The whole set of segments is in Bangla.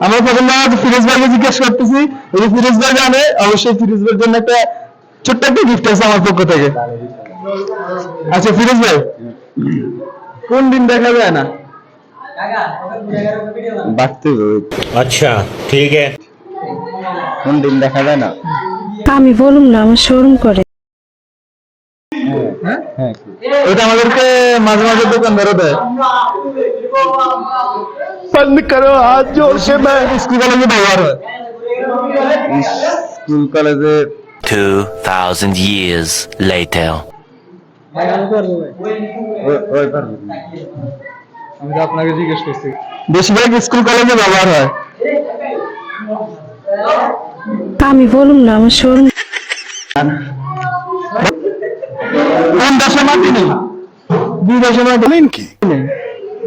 আমরা প্রথম ফিরোজ ভাইকে জিজ্ঞেস করতেছি যদি ফিরোজ ভাই জানে অবশ্যই ফিরোজ ভাইয়ের জন্য একটা ছোট্ট একটা গিফট আছে আমার পক্ষ থেকে। আচ্ছা ফিরোজ ভাই কোন দিন দেখা যায় না? আচ্ছা ঠিক আছে। কোন দিন দেখা যায় না? আমি বলুন না আমার শোরুম করে। হ্যাঁ, হ্যাঁ, এটা আমাদেরকে মাঝে মাঝে দোকান ধরে দেয়। বন্ধ করো হাত জোর সে স্কুল কলেজে ব্যবহার হয় স্কুল কলেজে 2000 years later. ওই পারব আমি তো আপনাকে জিজ্ঞেস করছি বেশিরভাগ স্কুল কলেজে ব্যবহার হয় আমি বলুম না আমার শোরুম কোন দেশে মাটি নেই দুই দেশে মাটি নেই কি দুই দেশ। বেশ।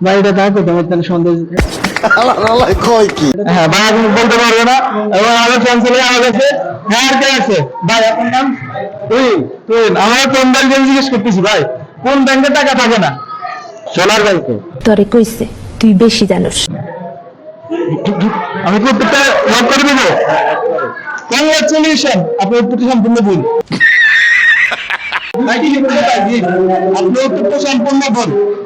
এটা দেখো তোমার তাহলে সন্দেশ কয় কি? হ্যাঁ ভাই এখন বলতে পারবে না। এবং আমাদের ফ্যান ছেলে আমার কাছে হ্যাঁ আর কে আছে? ভাই আপনার নাম? তুই তুই আমার কোন ব্যাংকে জিজ্ঞেস করতেছি ভাই? কোন ব্যাংকে টাকা থাকে না? সোনার ব্যাংকে তরে কইছে তুই বেশি জানোস। আমি কি উত্তরটা লক করে দেবো। কংগ্রাচুলেশন আপনি উত্তরটা সম্পূর্ণ ভুল। ভাই, কি বলতে আপনি উত্তরটা সম্পূর্ণ ভুল। আমি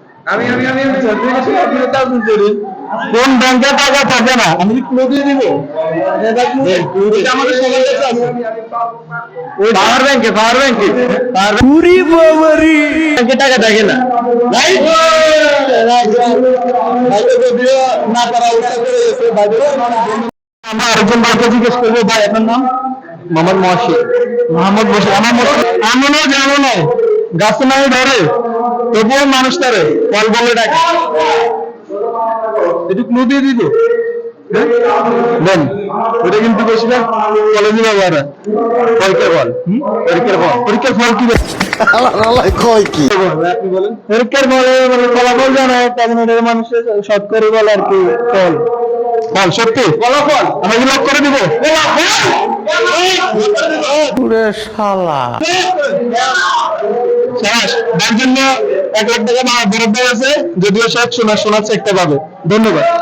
আমি আমি আমি কোন ব্যাংকে টাকা থাকে না আমি ক্লু দিয়ে দিব পাওয়ার ব্যাংকে পাওয়ার ব্যাংকে পুরি বাবারি ব্যাংকে টাকা থাকে না আমরা আরেকজন ভাইকে জিজ্ঞেস করব ভাই আপনার নাম মোহাম্মদ মহসিদ মোহাম্মদ আমার মহসিদ এমনও যেমন গাছে নাই ধরে তবুও মানুষ তারে কল বলে ডাকে। একটু ক্লু দিয়ে দিত দেন ওটা কিন্তু বেশিরভাগ কলেজে ব্যবহার পরীক্ষার ফল। পরীক্ষার ফল। পরীক্ষার ফল কি কয় কি? আপনি বলেন। পরীক্ষার ফলে মানে ফলাফল জানায় তখন ওটা মানুষের শর্ট করে বলে আর কি ফল। ফল সত্যি? ফলাফল। আমরা কি লক করে দিব? শাবাশ তার জন্য এক লাখ টাকা বরাদ্দ আছে যদিও সে শোনা শোনাচ্ছে একটা পাবে। ধন্যবাদ।